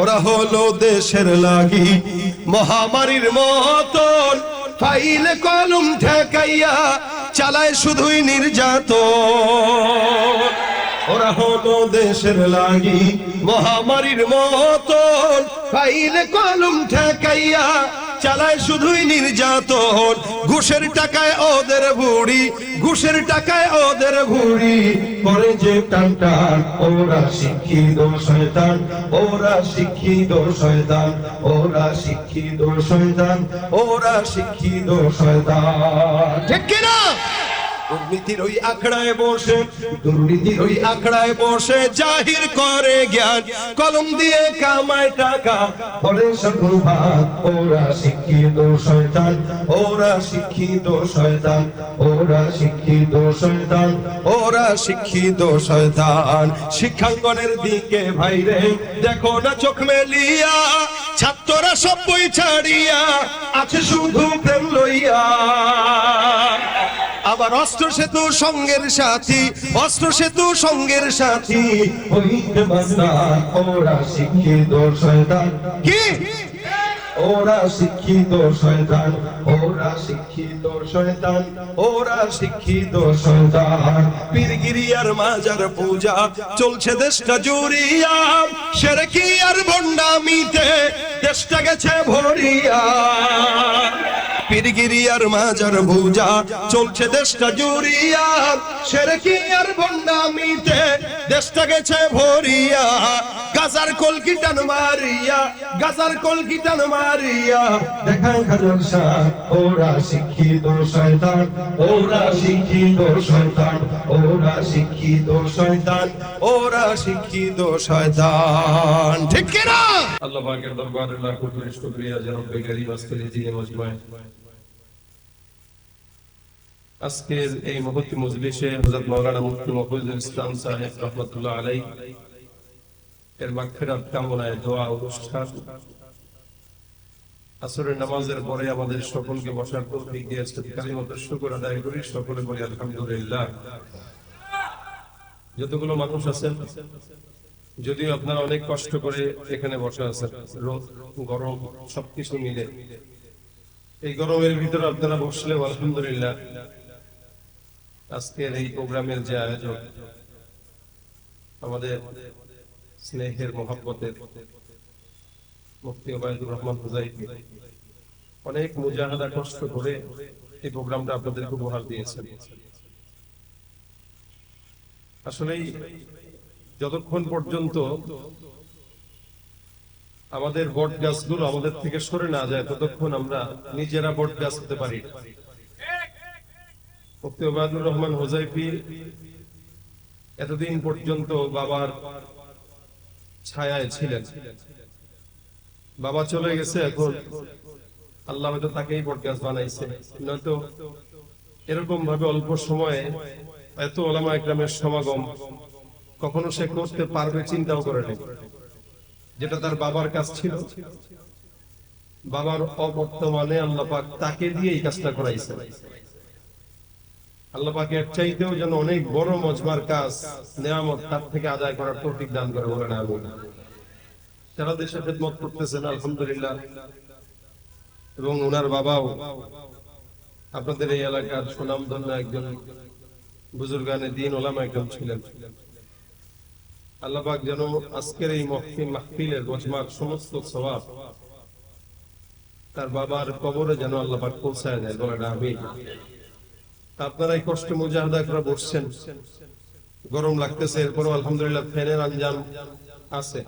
ওরা হলো দেশের লাগি। মহামারীর মতন ফাইল কলম ঠেকাইয়া চালায় শুধুই নির্যাত ওরা হলো দেশের লাগি। মহামারীর মতন ফাইলে কলম ঠেকাইয়া চালায় শুধুই নির্যাতন। ঘুষের টাকায় ওদের ভুড়ি, ঘুষের টাকায় ওদের ভুড়ি। করে যে টান টান, ওরা শিক্ষিত শয়তান, ওরা শিক্ষিত শয়তান, ওরা শিক্ষিত শয়তান, ওরা শিক্ষিত শয়তান। ঠিক কিনা? ওই ওই জাহির করে কলম দিয়ে ওরা ওরা শিক্ষিত ওরা ওরা শিক্ষিত শয়তান। শিক্ষাঙ্গনের দিকে ভাইরে, দেখো না চোখ মেলিয়া, ছাত্ররা সব বই ছাড়িয়া, আছে শুধু প্রেম লইয়া। আবার অস্ত্র সেতু সঙ্গের সাথী অস্ত্র সেতু সঙ্গের সাথী। ওরা শিক্ষিত শয়তান। কি? ওরা শিক্ষিত শয়তান ওরা শিক্ষিত শয়তান ওরা শিক্ষিত শয়তান। পীরগিরিয়ার মাজার পূজা চলছে দেশটা জুড়িয়া সেরকি আর ভণ্ডামিতে দেশটা গেছে ভরিয়া। পীরগিরিয়ার মাজার ভুজা। চলছে দেশটা জুড়িয়া সেরকি আর ভণ্ডামিতে দেশটা গেছে ভরিয়া, গাজার কলকিটান মারিয়া, গাজার কলকিটান মারিয়া। দেখায় হাজার শাহ, ওরা শিক্ষিত শয়তান, ওরা শিক্ষিত শয়তান, ওরা শিক্ষিত শয়তান, ওরা শিক্ষিত শয়তান। ঠিক কিনা? আল্লাহ পাকের দরবারে লাখ শুকরিয়া যে রব্বে কারীম আজকের এই মজমায়। আজকের এই মুহূর্তে মজলিসে হযরত মাওলানা মুফতি মফিজুল ইসলাম সাহেব রাহমাতুল্লাহ আলাইহি এর মাগফিরাত কামনায় দোয়া অনুষ্ঠান। আসরের নামাজের পরে আমাদের সকলকে বসার তৌফিক দিয়েছেন। কালিমাত শুকর আদায় করি, সকলে বলি আলহামদুলিল্লাহ। যতগুলো মানুষ আছেন, যদিও আপনারা অনেক কষ্ট করে এখানে বসে আছেন, রোদ, গরম সবকিছু মিলে। এই গরমের ভিতরে আপনারা বসলেও আলহামদুলিল্লাহ। আজকের এই প্রোগ্রামের যে আয়োজন আমাদের স্নেহের মুফতি ওবায়দুর রহমান অনেক মুজাহাদা কষ্ট করে এই প্রোগ্রামটা আপনাদেরকে উপহার দিয়েছেন। আসলেই যতক্ষণ পর্যন্ত আমাদের বট গাছগুলো আমাদের থেকে সরে না যায়, ততক্ষণ আমরা নিজেরা বট গাছ হতে পারি ওবায়দুর রহমান হোজাইফি এতদিন পর্যন্ত বাবার ছায়ায় ছিলেন। বাবা চলে গেছে এখন। আল্লাহ হয়তো তাকেই বট গাছ বানাইছে। নয়তো এরকম ভাবে অল্প সময়ে এত ওলামা একরামের সমাগম কখনো সে করতে পারবে চিন্তাও করে নেই। যেটা তার বাবার কাজ ছিল। বাবার অবর্তমানে আল্লাহ পাক তাকে দিয়ে এই কাজটা করাইছে আল্লাহ যেন আপনাদের এই এলাকার একজন দিন ওলামা একজন ছিলেন। যেন আজকের এই মহফিল, মাহফিলের মজমার সমস্ত স্বভাব তার বাবার কবরে যেন আল্লাহবাক পৌঁছায় দেয় বলেন আমি আপনারা এই কষ্ট মুজাহাদা করে বসছেন। গরম লাগতেছে, এরপরও আলহামদুলিল্লাহ ফ্যানের আঞ্জাম আছে।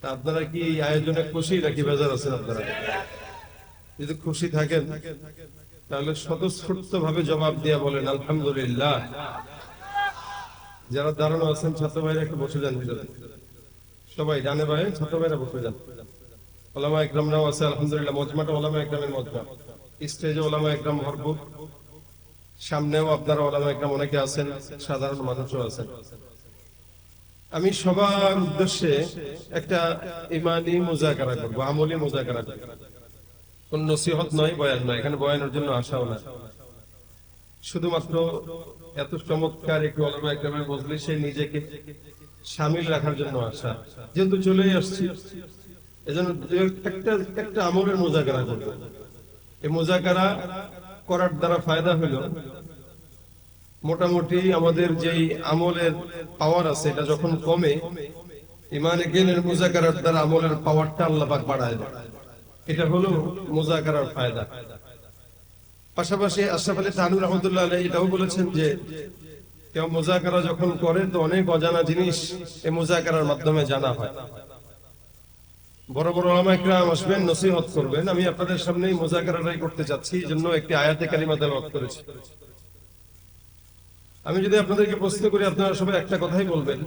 তা আপনারা কি এই আয়োজনে খুশি নাকি বেজার আছেন আপনারা? যদি খুশি থাকেন, তাহলে স্বতঃস্ফূর্ত ভাবে জবাব দিয়া বলেন, আলহামদুলিল্লাহ। যারা দাঁড়ানো আছেন, ছাত্র ভাইরা একটু বসে যান সবাই ডানে ভাই ছাত্র ভাইরা বসে যান। ওলামা একরামরাও আছে, আলহামদুলিল্লাহ, মজমাটা ওলামা একরামের মজমা। স্টেজে ওলামা একরাম ভরপুর। সামনেও আপনারা ওলামা একরাম অনেকে আছেন, সাধারণ মানুষও আছেন। আমি সবার উদ্দেশ্যে একটা ইমানি মোজাকারা করব, আমলি মোজাকারা করব। কোন নসিহত নয়, বয়ান নয়, এখানে বয়ানের জন্য আসাও না শুধুমাত্র এত চমৎকার একটু আলমা একরামের মজলিসে নিজেকে সামিল রাখার জন্য আসা যেহেতু চলেই আসছি, এজন্য একটা একটা আমলের মোজাকারা করব। এই মোজাকারা করার দ্বারা ফায়দা হলো। মোটামুটি আমাদের যেই আমলের পাওয়ার আছে, এটা যখন কমে ইমানে জ্ঞানের মোজাকারার দ্বারা আমলের পাওয়ারটা আল্লাহ পাক বাড়ায় এটা হলো মোজাকারার ফায়দা। পাশাপাশি আশরাফ আলী তানুর রহমতুল্লাহ আলাই এটাও বলেছেন যে, কেউ মোজাকারা যখন করে, তো অনেক অজানা জিনিস এই মোজাকারার মাধ্যমে জানা হয়। বড় বড় ওলামা একরাম আসবেন, নসিহত করবেন। আমি আপনাদের সামনেই মোজাকারাটাই করতে চাচ্ছি এই জন্য একটি আয়াতে কালিমা তেলাওয়াত করেছি। আমি যদি আপনাদেরকে প্রশ্ন করি, আপনারা সবাই একটা কথাই বলবেন।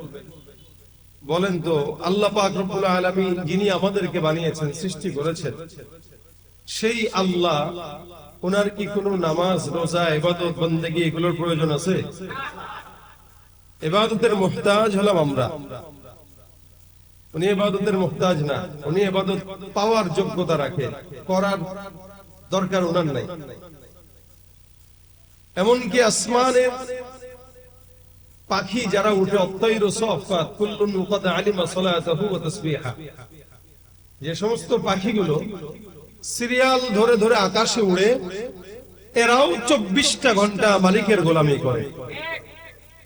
বলেন তো, আল্লাহ পাক রব্বুল আলামিন যিনি আমাদেরকে বানিয়েছেন, সৃষ্টি করেছেন, সেই আল্লাহ ওনার কি কোনো নামাজ, রোজা, ইবাদত, বন্দেগি এগুলোর প্রয়োজন আছে? ইবাদতের মুহতাজ হলাম আমরা। উনি এবাদতের মুহতাজ না। উনি এবাদত পাওয়ার যোগ্যতা রাখে। করার দরকার ওনার নাই। এমনকি আসমানের পাখি যারা উঠে তাসবিহা। যে সমস্ত পাখিগুলো সিরিয়াল ধরে ধরে আকাশে উড়ে, এরাও চব্বিশটা ঘণ্টা মালিকের গোলামি করে।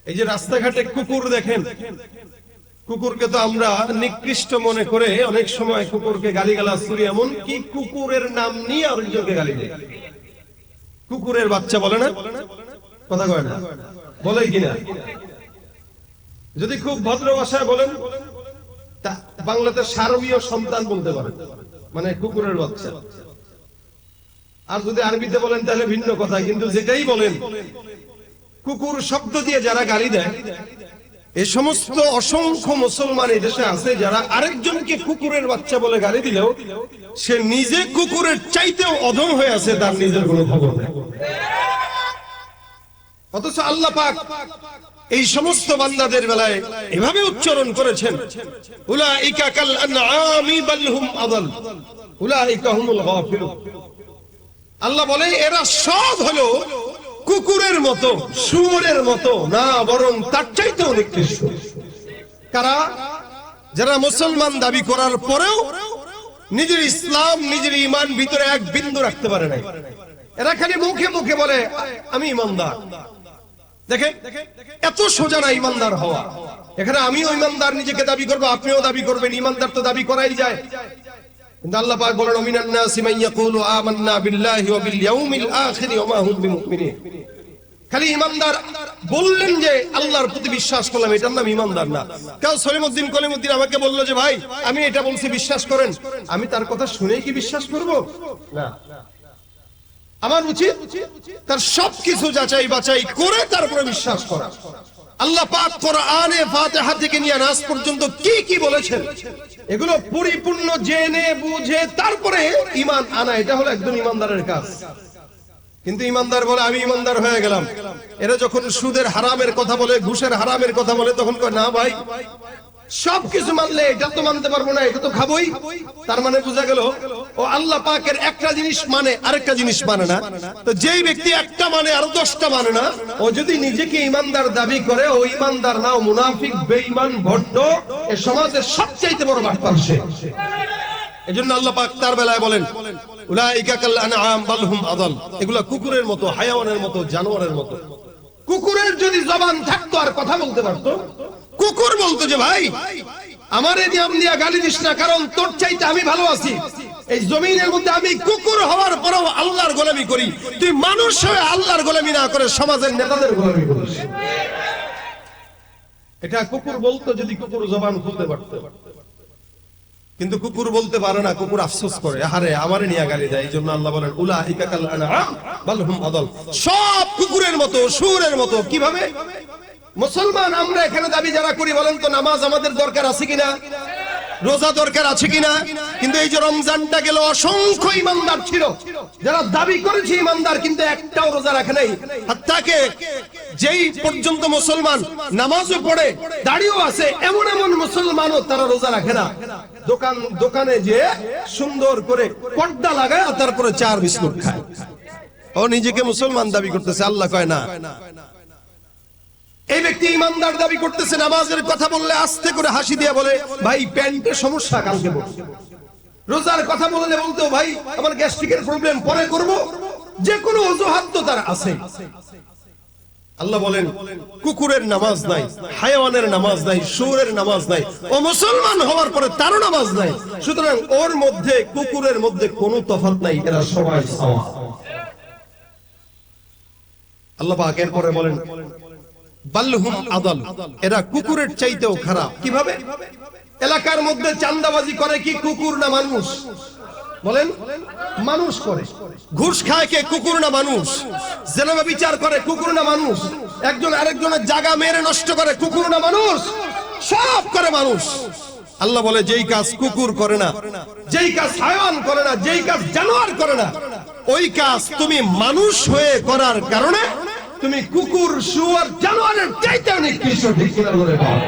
এই যে রাস্তাঘাটে কুকুর দেখেন কুকুরকে তো আমরা নিকৃষ্ট মনে করে অনেক সময় কুকুরকে গালিগালাজ করি। এমন কি কুকুরের নাম নিয়ে আরেকজনকে গালি দেয় কুকুরের বাচ্চা বলে না? কথা কয় না? বলে কিনা? যদি খুব ভদ্র ভাষায় বলেন, তা বাংলাতে সারবীয় সন্তান বলতে পারেন। মানে কুকুরের বাচ্চা। আর যদি আরবিতে বলেন, তাহলে ভিন্ন কথা। কিন্তু যেটাই বলেন, কুকুর শব্দ দিয়ে যারা গালি দেয় এ সমস্ত অসংখ্য মুসলমান এই দেশে আছে যারা আরেকজনকে কুকুরের বাচ্চা বলে গালি দিলেও সে নিজে কুকুরের চাইতেও অধম হয়ে আছে, তার নিজের কোনো খবর অথচ আল্লাহ পাক এই সমস্ত বান্দাদের বেলায় এভাবে উচ্চারণ করেছেন, উলাইকা কাল আনআমি বাল হুম আদাল, উলাইকা হুমুল গাফিলুন। আল্লাহ বলে, এরা সব হলো কুকুরের মতো, শুয়োরের মতো, না, বরং তার চাইতেও নিকৃষ্ট। কারা? যারা মুসলমান দাবি করার পরেও নিজের ইসলাম, নিজের ইমান ভিতরে এক বিন্দু রাখতে পারে নাই। এরা খালি মুখে মুখে বলে, আমি ইমানদার দেখেন, এত সোজা না ইমানদার হওয়া। এখানে আমিও ইমানদার নিজেকে দাবি করব, আপনিও দাবি করবেন ইমানদার তো দাবি করাই যায়। মান ইমানদার বললেন যে আল্লাহর প্রতি বিশ্বাস করলাম, এটার নাম ইমানদার না। কেউ সলিমুদ্দিন কলিমুদ্দিন আমাকে বলল যে, ভাই, আমি এটা বলছি, বিশ্বাস করেন। আমি তার কথা শুনেই কি বিশ্বাস করব? না। আমার উচিত তার সবকিছু যাচাই বাছাই করে তারপরে বিশ্বাস করা। আল্লাহ পাক কোরআনে ফাতিহা থেকে নিয়ে নাস পর্যন্ত কি কি বলেছেন? এগুলো পরিপূর্ণ জেনে, বুঝে, তারপরে ঈমান আনা, এটা হলো একদম ঈমানদারের কাজ। কিন্তু ইমানদার বলে, আমি ইমানদার হয়ে গেলাম। এরা যখন সুদের হারামের কথা বলে, ঘুষের হারামের কথা বলে, তখন কয়, না ভাই সবকিছু মানলে এটা তো মানতে পারব না, এটা তো খাবোই তার মানে বোঝা গেল, ও আল্লাহ পাকের একটা জিনিস মানে আরেকটা জিনিস মানে না। তো যেই ব্যক্তি একটা মানে আর দশটা মানে না, ও যদি নিজেকে ইমানদার দাবি করে, ও ইমানদার না মুনাফিক, বেঈমান ভণ্ড এ সমাজের সবচাইতে বড় বাটপার সে। এজন্য আল্লাহ পাক তার বেলায় বলেন, উলাইকা কাল আনআম বাল হুম আদাল। এগুলা কুকুরের মতো, হায়াওয়ানের মতো, জানোয়ারের মতো। কুকুরের যদি জবান থাকতো আর কথা বলতে পারতো কুকুর বলতো যে, ভাই, আমার এই নিয়ম দিয়া গালি দিস না, কারণ তোর চাইতে আমি ভালো আছি। এই জমিনের মধ্যে আমি কুকুর হওয়ার পরেও আল্লাহর গোলামি করি। তুই মানুষ হয়ে আল্লাহর গোলামি না করে সমাজের নেতাদের গোলামি করিস। এটা কুকুর বলতো যদি কুকুর জবান খুলতে পারতো। কিন্তু কুকুর বলতে পারে না, কুকুর আফসোস করে আরে আমারে নিয়ে গালি দেয়। এই জন্য আল্লাহ বলেন উলা ইকাকাল আনআম বাল আদাল। সব কুকুরের মতো, সুরের মতো, কীভাবে? মুসলমান, আমরা এখানে দাবি যারা করি বলেন তো, নামাজ আমাদের দরকার আছে কিনা? রোজা দরকার আছে কিনা? কিন্তু এই যে রমজানটা গেল, অসংখ্য ইমানদার ছিল। যারা দাবি করেছে ইমানদার, কিন্তু একটাও রোজা রাখে নাই। তাকে যেই পর্যন্ত মুসলমান নামাজও পড়ে দাঁড়িয়েও আছে, এমন এমন মুসলমানও তারা রোজা রাখে না। দোকান, দোকানে যে সুন্দর করে পর্দা লাগায়, আর তারপরে চার বিস্কুট খায়। ও নিজেকে মুসলমান দাবি করতেছে, আল্লাহ কয় না। এই ব্যক্তি ইমানদার দাবি করতেছে, নামাজের কথা বললে আস্তে করে হাসি দিয়ে বলে, ভাই, প্যান্টের সমস্যা কালকে বলছে। রোজার কথা বললে বলতো ভাই, আমার গ্যাস্ট্রিকের প্রবলেম, পরে করব। যে কোনো অজুহাত তো তার আছে। আল্লাহ বলেন, কুকুরের নামাজ নাই, হায়াওয়ানের নামাজ নাই সুরের নামাজ নাই, ও মুসলমান হওয়ার পরে তারও নামাজ নাই। সুতরাং ওর মধ্যে, কুকুরের মধ্যে কোনো তফাৎ নাই, এরা সবাই আল্লাহ পাক এরপরে বলেন বাল্লুহুম আদাল। এরা কুকুরের চাইতেও খারাপ। কীভাবে? এলাকার মধ্যে চান্দাবাজি করে কি কুকুর না মানুষ? বলেন, মানুষ করে। ঘুষ খায় কে? কুকুর না মানুষ? বিচার করে, কুকুর না মানুষ? একজন আরেকজনের জায়গা মেরে নষ্ট করে, কুকুর না মানুষ? সব করে মানুষ। আল্লাহ বলে, যেই কাজ কুকুর করে না, যেই কাজ হায়ান করে না, যেই কাজ জানোয়ার করে না, ওই কাজ তুমি মানুষ হয়ে করার কারণে তুমি কুকুর শুয়ার জানোয়ারের চাইতে কিছু ঠিক করে বল।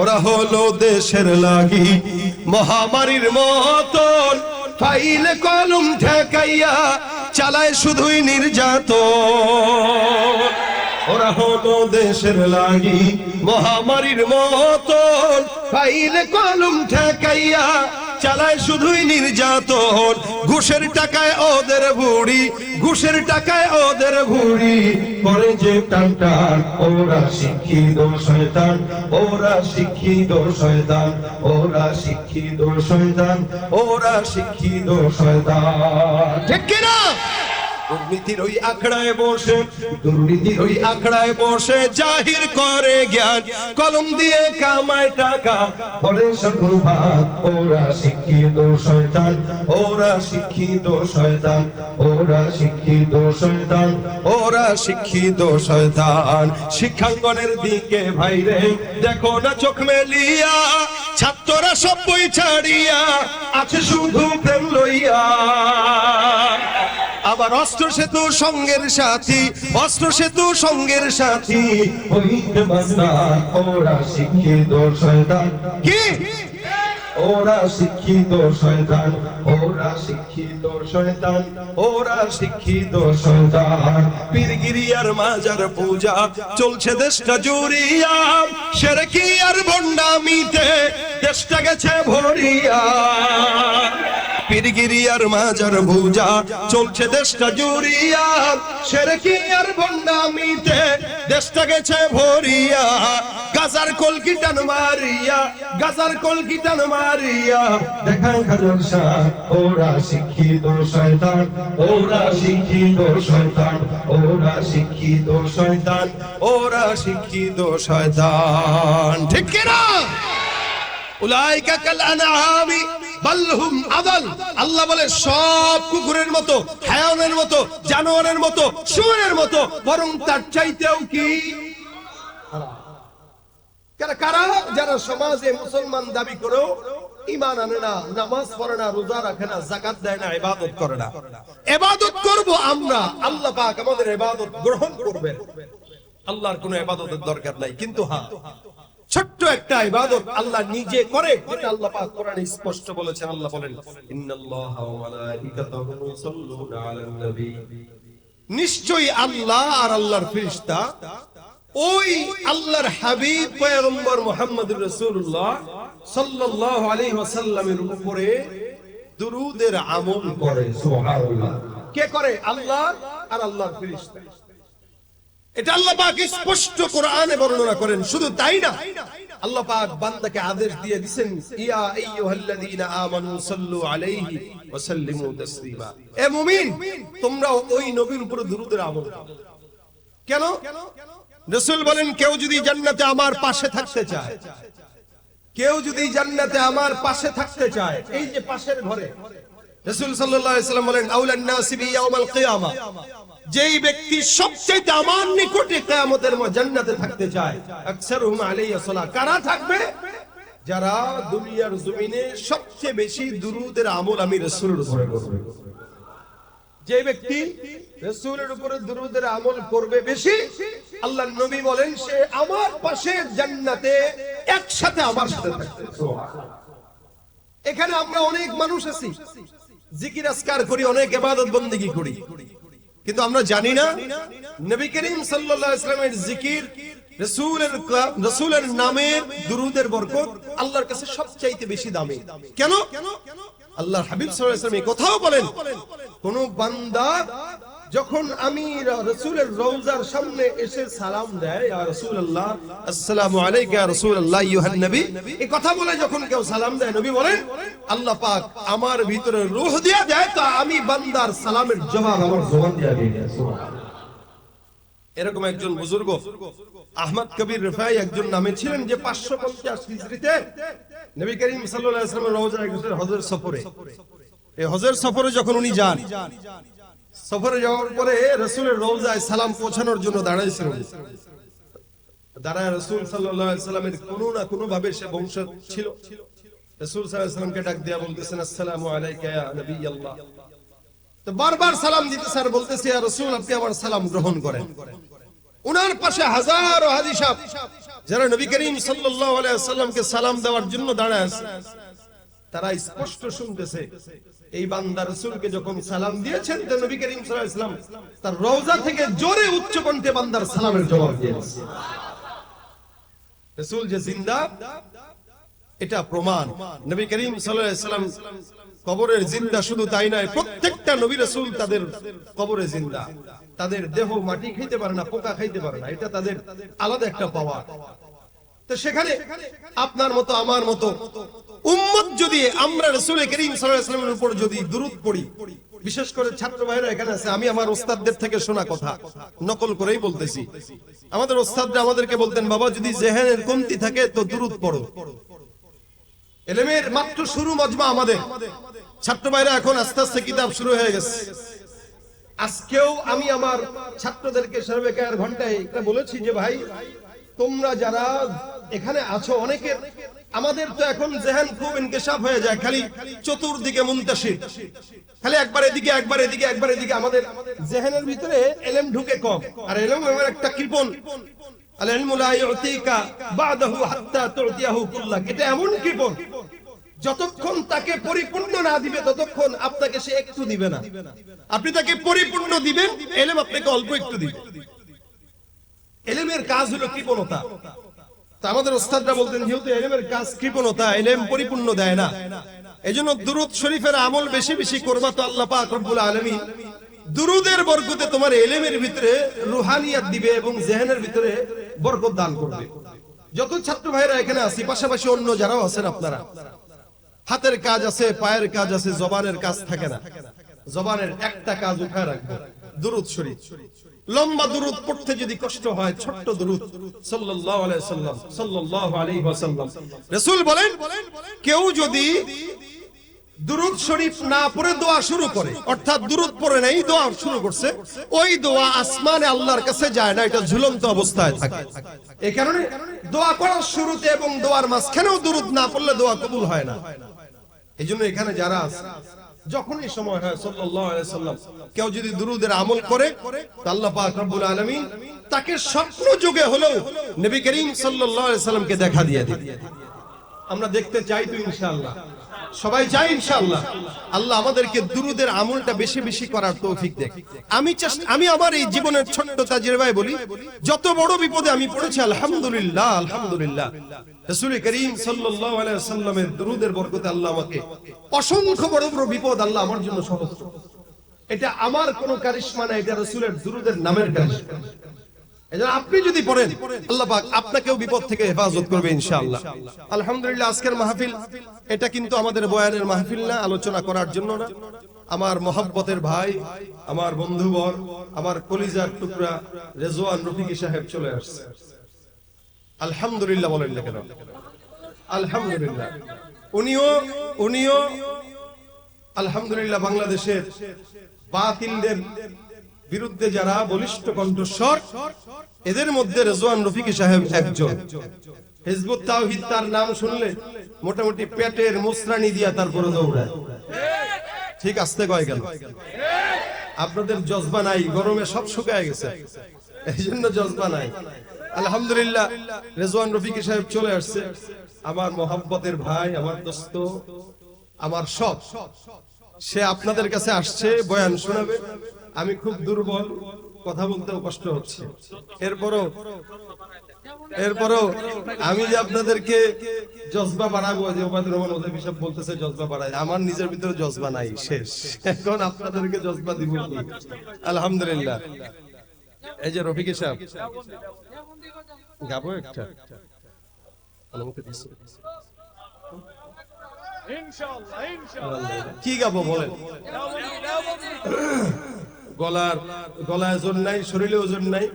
ওরা হলো দেশের লাগি মহামারীর মতন ফাইলে কলম ঠেকাইয়া চালায় শুধুই নির্যাতন ওরা হলো দেশের লাগি। মহামারীর মতন ফাইলে কলম ঠেকাইয়া চালায় শুধুই নির্যাতন। ঘুষের টাকায় ওদের বুড়ি ঘুষের টাকায় ওদের বুড়ি করে যে টান টান, ওরা শিক্ষিত শয়তান, ওরা শিক্ষিত শয়তান, ওরা শিক্ষিত শয়তান, ওরা শিক্ষিত শয়তান। ঠিক কিনা? দুর্নীতির ওই আখড়ায় বসে, দুর্নীতির ওই আখড়ায় বসে জাহির করে জ্ঞান। কলম দিয়ে কামায় টাকা সকল ওরা শিক্ষিত শয়তান, ওরা শিক্ষিত শয়তান, ওরা শিক্ষিত শয়তান, ওরা শিক্ষিত শয়তান। শিক্ষাঙ্গনের দিকে ভাইরে দেখো না চোখ মেলিয়া, ছাত্ররা সব বই ছাড়িয়া, আছে শুধু প্রেম লইয়া। আবার অস্ত্র সেতু সঙ্গের সাথী অস্ত্র সেতু সঙ্গের সাথী। ওরা শিক্ষিত শয়তান। কি? ওরা শিক্ষিত শয়তান ওরা শিক্ষিত শয়তান ওরা শিক্ষিত শয়তান। পীরগিরিয়ার মাজার পূজা চলছে দেশটা জুড়িয়া। সেরকি আর বন্ডামিতে দেশটা গেছে ভরিয়া। পীরগিরিয়ার মাজার পূজা চলছে দেশটা জুড়িয়া সেরকি আর বন্ডামিতে দেশটা গেছে ভরিয়া, গাজার কলকিটান মারিয়া, গাজার কলকিটান মারিয়া? দেখান খাজার ওরা শিক্ষিত শয়তান, ওরা শিক্ষিত শয়তান, ওরা শিক্ষিত শয়তান, ওরা শিক্ষিত শয়তান। ঠিক কিনা? উলাইকা কাল আনআমি বাল হুম আদাল। আল্লাহ বলে সব কুকুরের মতো হায়ানের মতো, জানোয়ারের মতো মতো, বরং তার চাইতেও কি? কারা? যারা সমাজে মুসলমান দাবি করো ইমান আনে না, নামাজ পড়ে না, রোজা রাখে না জাকাত দেয় না, ইবাদত করে না। ইবাদত করব আমরা। আল্লাহ পাক আমাদের ইবাদত গ্রহণ আল্লাহর কোনো ইবাদতের দরকার নাই। কিন্তু হ্যাঁ ছোট্ট একটা ইবাদত আল্লাহ নিজে করে যেটা আল্লাহ পাক কোরআনে স্পষ্ট বলেছেন, আল্লাহ বলেন, ইন্নাল্লাহা ওয়া মালাইকাতাহু ইউসাল্লুনা আলান নবী। নিশ্চয়ই আল্লাহ আর আল্লাহর ফেরেশতা ওই আল্লাহর হাবিব পয়গম্বর মুহাম্মদুর রাসূলুল্লাহ সাল্লাল্লাহু আলাইহি ওয়াসাল্লামের উপরে দুরূদের আমল করে, সুবহানাল্লাহ। কে করে? আল্লাহ আর আল্লাহর ফেরেশতা। এটা স্পষ্ট কোরআনে বর্ণনা করেন, শুধু তাই না। বান্দাকে আদেশ দিয়ে ইয়া আমানু সাল্লু আলাইহি ওয়া সাল্লিমু তাসলিমা। এ মুমিন ওই নবীর দুরূদের আমল কেন? রাসূল বলেন, কেউ যদি জান্নাতে আমার পাশে থাকতে চায়, কেউ যদি জান্নাতে আমার পাশে থাকতে চায়, এই যে পাশের ঘরে, রাসূল সাল্লাল্লাহু আলাইহি বলেন, আউলান নাসি বি ইয়াউমাল কিয়ামা। যেই ব্যক্তি সবচেয়ে আমার নিকটে কিয়ামতের জান্নাতে থাকতে চায়, আকসারুহুম আলাইহি সালাহ কারা থাকবে? যারা দুনিয়ার জমিনে সবচেয়ে বেশি দুরূদের আমল আমি রাসূলের উপরে করব। যে ব্যক্তি রাসূলের উপরে দুরূদের আমল করবে বেশি আল্লাহ নবী বলেন, সে আমার পাশে জান্নাতে একসাথে আমার সাথে থাকবে। এখানে আমরা অনেক মানুষ আছি। জিকির আসকার করি, অনেক ইবাদত বন্দেগী করি। কিন্তু আমরা জানি না নবী করিম সাল্লাল্লাহু আলাইহি জিকির রসুলের রসুলের নামের দুরুদের বরকত আল্লাহর কাছে সবচাইতে বেশি দামি। কেন? আল্লাহর হাবিব সাল্লাল্লাহু আলাইহি ওয়াসাল্লাম কথাও বলেন কোন বান্দা যখন আমি রসুলের রওজার সামনে এসে সালাম দেয়, ইয়া রাসূলুল্লাহ, আসসালামু আলাইকা, ইয়া রাসূলুল্লাহ ইউহান নবী এই কথা বলে যখন কেউ সালাম দেয়, নবী বলেন, আল্লাহ পাক আমার ভিতরে রূহ দিয়া দেয়, তো আমি বান্দার সালামের জবাব আমার জবান দিয়া দিয়ে। এরকম একজন বুজুর্গ, আহমদ কবির রেফাই একজন নামে ছিলেন যে পাঁচশো পঞ্চাশ হিজড়িতে নবী করিম ওয়াসাল্লামের রওজায় হজের সফরে এই হজের সফরে যখন উনি যান সফরে যাওয়ার পরে রসুলের রওজায় সালাম পৌঁছানোর জন্য দাঁড়াইছিলেন দাঁড়ায় রসুল সাল্লামের না কোনো ভাবে সে বংশ ছিল। রসুল সাল্লামকে ডাক বলতেছেন, আসসালামু তো বারবার সালাম দিতে স্যার বলতেছে রাসূল, আপনি সালাম গ্রহণ করেন। উনার পাশে হাজারো হাজি যারা নবী করিম আলাইহি সালাম দেওয়ার জন্য দাঁড়ায় আছে। তারা স্পষ্ট শুনতেছে এই বান্দা রাসূলকে যখন সালাম দিয়েছেন, তো নবী করিম সাল্লাল্লাহু তার রওজা থেকে জোরে উচ্চ কণ্ঠে বান্দার সালামের জবাব দিয়েছে। রাসূল যে জিন্দা, এটা প্রমাণ। নবী করিম সাল্লাল্লাহু কবরের জিন্দা শুধু তাই নয়, প্রত্যেকটা নবী রাসূল তাদের কবরে জিন্দা। তাদের দেহ মাটি খাইতে পারে না, পোকা খাইতে পারে না, এটা তাদের আলাদা একটা পাওয়া সেখানে আপনার মতো, আমার মতো উম্মত যদি আমরা করিম ওয়াসাল্লামের উপর যদি দুরূদ পড়ি, বিশেষ করে ছাত্র ভাইরা এখানে আছে, আমি আমার ওস্তাদদের থেকে শোনা কথা, নকল করেই বলতেছি। আমাদের ওস্তাদরা আমাদেরকে বলতেন, বাবা, যদি জেহেনের কমতি থাকে তো দুরূদ পড়ো। এলেমের মাত্র শুরু মজমা আমাদের। ছাত্র ভাইরা এখন আস্তে আস্তে কিতাব শুরু হয়ে গেছে। আজকেও আমি আমার ছাত্রদেরকে সর্বেকার ঘন্টায় একটা বলেছি যে, ভাই তোমরা যারা এখানে আছো অনেকের আমাদের তো এখন জেহান খুব ইনকেশাফ হয়ে যায়, খালি চতুর্দিকে মুন্তাসির। খালি একবার এদিকে একবার এদিকে একবার এদিকে। আমাদের জেহানের ভিতরে এলেম ঢুকে কম। আর এলেম এমন একটা কৃপণ যতক্ষণ তাকে পরিপূর্ণ না দিবে, ততক্ষণ আপনাকে সে একটু দিবে না। আপনি তাকে পরিপূর্ণ দিবেন, এলেম আপনাকে অল্প একটু দিবে। এলেমের কাজ হলো কৃপণতা। তা আমাদের ওস্তাদরা বলতেন, যেহেতু এলেমের কাজ কৃপণতা, এলেম পরিপূর্ণ দেয় না। এজন্য দুরুদ শরীফের আমল বেশি বেশি করবা তো আল্লাহ পাক রব্বুল আলামিন। দুরুদের বরকতে তোমার এলেমের ভিতরে রুহানিয়াত দিবে এবং জেহেনের ভিতরে বরকত দান করবে। যত ছাত্র ভাইরা এখানে আছি, পাশাপাশি অন্য যারাও আছেন আপনারা। হাতের কাজ আছে, পায়ের কাজ আছে, জবানের কাজ থাকে না। জবানের একটা কাজ উঠায় রাখব, দুরুদ শরীফ। লম্বা দুরুদ পড়তে যদি কষ্ট হয়, ছোট্ট দুরুদ, সাল্লাল্লাহু সাল্লাম সাল্লাল্লাহু বলেন, কেউ যদি দুরুদ শরীফ না পড়ে দোয়া শুরু করে, অর্থাৎ দুরুদ পড়ে নাই, দোয়া শুরু করছে, ওই দোয়া আসমানে আল্লাহর কাছে যায় না, এটা ঝুলন্ত অবস্থায় থাকে। এই কারণে দোয়া করার শুরুতে এবং দোয়ার মাঝখানেও দুরুদ না পড়লে দোয়া কবুল হয় না। এই জন্য এখানে যারা আছে যখনই সময় হয় সাল্লাম, কেউ যদি দুরুদের আমল করে আল্লাহ রব্বুল আলামিন তাকে স্বপ্ন যুগে হলেও নবী করিম সাল্লাল্লাহু আলাইহি সাল্লামকে দেখা দিয়ে দিবে। আমরা দেখতে চাই তুই ইনশাআল্লাহ। সবাই চাই ইনশাআল্লাহ। আল্লাহ আমাদেরকে দুরুদের আমলটা বেশি বেশি করার তৌফিক দেখ। আমি আমি আমার এই জীবনের ছোট্ট তাজিরবাই বলি, যত বড় বিপদে আমি পড়েছি, আলহামদুলিল্লাহ আলহামদুলিল্লাহ। রাসূল করিম সাল্লাল্লাহু আলাইহি সাল্লামের দুরুদের বরকতে আল্লাহ আমাকে অসংখ্য বড় বড় বিপদ আল্লাহ আমার জন্য সহজ এটা আমার কোনো কারিশমা না, এটা রাসূলের দুরুদের নামের কারিশমা। আপনি যদি পড়েন, আল্লাহ আপনাকেও বিপদ থেকে হেফাজত করবে ইনশাআল্লাহ। আলহামদুলিল্লাহ, আজকের মাহফিল, এটা কিন্তু আমাদের বয়ানের মাহফিল না, আলোচনা করার জন্য না। আমার মহাব্বতের ভাই, আমার বন্ধুবর, আমার কলিজার টুকরা রেজওয়ান রফিকি সাহেব চলে আসছে। আলহামদুলিল্লাহ বলেন না কেন? আলহামদুলিল্লাহ। উনিও উনিও, আলহামদুলিল্লাহ বাংলাদেশের বাতিলদের বিরুদ্ধে যারা বলিষ্ঠ কণ্ঠস্বর, এদের মধ্যে রেজওয়ান রফিকি সাহেব একজন। হিজবুত তাওহীদ তার নাম শুনলে মোটামুটি পেটের মুসরানি দিয়া তারপরে দৌড়ায়। ঠিক আসতে কয় গেল আপনাদের জজবা নাই, গরমে সব শুকায় গেছে। এই জন্য জজবা নাই। আলহামদুলিল্লাহ, রেজওয়ান রফিকি সাহেব চলে আসছে। আমার মোহাব্বতের ভাই, আমার দোস্ত, আমার সব। সে আপনাদের কাছে আসছে, বয়ান শোনাবে। আমি খুব দুর্বল কথা বলতেও কষ্ট হচ্ছে। এরপরও এরপরও আমি যে আপনাদেরকে জজবা বাড়াবো যে ওবায়দুর রহমান ওদের বিষয় বলতেছে জজবা বাড়ায় আমার নিজের ভিতরে জজবা নাই শেষ। এখন আপনাদেরকে জজবা দিব আলহামদুলিল্লাহ। এই যে রফিকে সাহেব। গাবো একটা। কি গাবো বলেন? গলার, গলায় ওজন নাই, শরীরে ওজন নাই।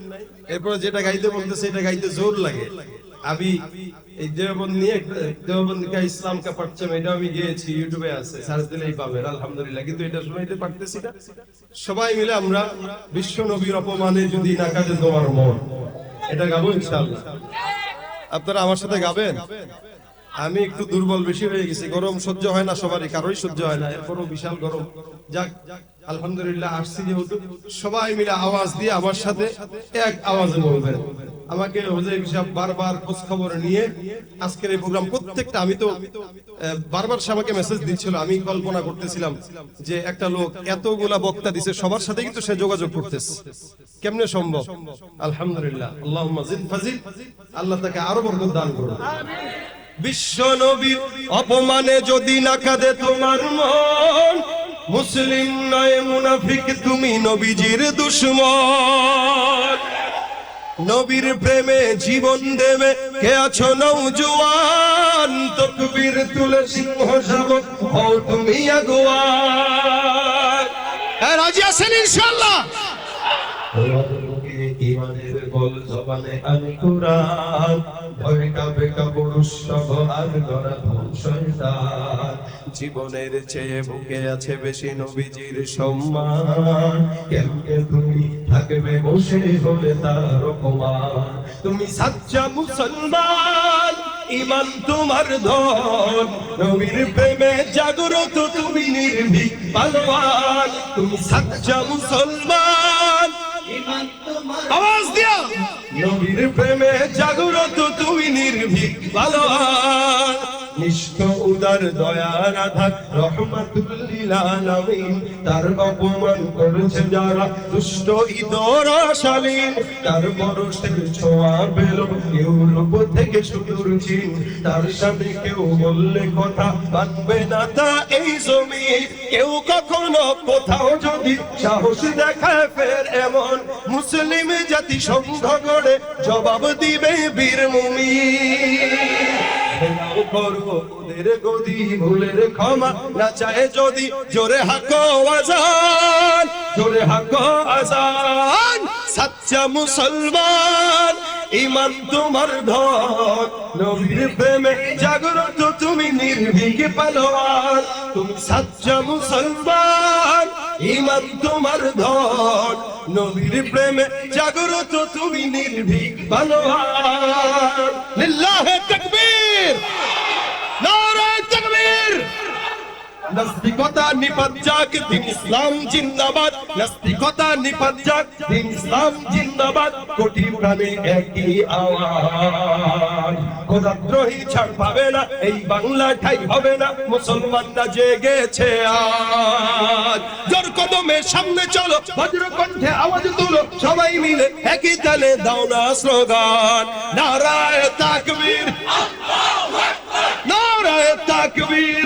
এরপরে যেটা গাইতে বলতেছে, এটা গাইতে জোর লাগে। আমি এই দেওবন্দ নিয়ে কা ইসলাম কা পারচাম এটা আমি গিয়েছি, ইউটিউবে আছে, সার্চ দিলেই পাবেন, আলহামদুলিল্লাহ। কিন্তু এটা শুনাইতে পারতেছি না। সবাই মিলে আমরা বিশ্ব নবীর অপমানে যদি না কাজে তোমার মন। এটা গাবো ইনশাআল্লাহ। আপনারা আমার সাথে গাবেন? আমি একটু দুর্বল বেশি হয়ে গেছি। গরম সহ্য হয় না সবারই কারোই সহ্য হয় না। এরপরও বিশাল গরম। যাক, আলহামদুলিল্লাহ, আসছি যেহেতু। সবাই মিলে আওয়াজ দিয়ে আমার সাথে এক আওয়াজে বলবেন। আমাকে হুজুর সাহেব বারবার খোঁজ খবর নিয়ে আজকের এই প্রোগ্রাম প্রত্যেকটা আমি তো বারবার সে আমাকে মেসেজ দিচ্ছিল। আমি কল্পনা করতেছিলাম যে একটা লোক এতগুলা বক্তা দিছে, সবার সাথে কিন্তু সে যোগাযোগ করতেছে। কেমনে সম্ভব? আলহামদুলিল্লাহ। আল্লাহুম্মা জিদ ফাজিল আল্লাহ তাকে আরও বরকত দান করুন। বিশ্ব নবীর অপমানে যদি না কাঁদে তোমার মন, মুসলিম নয়, মুনাফিক, তুমি নবীজির দুশ্মন। নবীর প্রেমে জীবন দেবে, কে আছো নৌজওয়ান তকবীর তুলে সিংহ শাবক হও তুমি আগুয়ান। রাজি আছেন ইনশাআল্লাহ? বল জবানে সব আর গড়া জীবনের চেয়ে বুকে আছে বেশি নবীজির সম্মান। তুমি থাকবে বসে হলে তার অপমান। তুমি সাচ্চা মুসলমান, ইমান তোমার ধন। নবীর প্রেমে জাগ্রত তুমি নির্ভীক পালোয়ান। তুমি সাচ্চা মুসলমান আওয়াজ দিয়া। নবীর প্রেমে জাগ্রত তুমি নির্ভীক ভালোয়ান নিষ্ঠ উদার দয়ার আধার রহমাতুল্লিল আলামিন তার অপমান করেছে যারা দুষ্ট ইতরাশালীন তার পরশের ছোঁয়া পেল ইউরোপ থেকে সুদূর চীন। তার সাথে কেউ বললে কথা মানবে না তা এই জমি। কেউ কখনো কোথাও যদি সাহস দেখায়, ফের এমন মুসলিম জাতি সংঘ গড়ে জবাব দিবে বীর মুমি ঘেরাও করো ওদের গদি, ভুলের ক্ষমা না চায় যদি। জোরে হাকো আজান, জোরে হাকো আজান, সাচ্চা মুসলমান ইমান তোমার ধন। নবীর প্রেমে জাগ্রত তুমি নির্ভীক পালোয়ান। তুমি সাচ্চা মুসলমান ইমান তোমার ধন নবীর প্রেমে জাগ্রত তুমি নির্ভীক পালোয়ান লিল্লাহে তাকবীর। তাকবীর নাস্তিকতা নিপাত যাক দিন ইসলাম জিন্দাবাদ। নাস্তিকতা নিপাত যাক দিন ইসলাম জিন্দাবাদ। কোটি প্রাণে একই আওয়াজ। খোদাদ্রোহী ছাড় পাবে না, এই বাংলা ঠাই হবে না, মুসলমানরা জেগেছে আজ। জোর কদমে সামনে চলো বজ্র কণ্ঠে আওয়াজ তুলো, সবাই মিলে একই তালে দাও না স্লোগান। নারায় তাকবীর নারায় তাকবীর।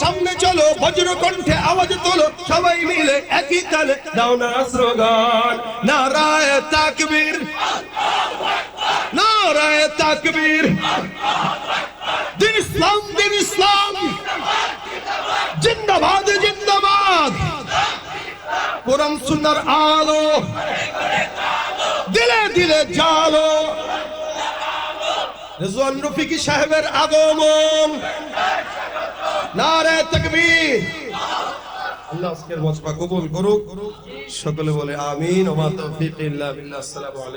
সামনে চলো, বজ্র কণ্ঠে আওয়াজ তোলো, সবাই মিলে একই তালে। দাও না স্লোগান নারায় তাকবীর নারায় তাকবীর। দিন ইসলাম দিন ইসলাম। জিন্দাবাদ জিন্দাবাদ। কোরআন, সুন্নার আলো। দিলে দিলে জালো। রেজওয়ান রফিকি সাহেবের আগমন। নারে তাকবীর। আল্লাহ সকলে বলে আমিন ওয়া তৌফিক ইল্লা বিল্লাহ। আসসালামু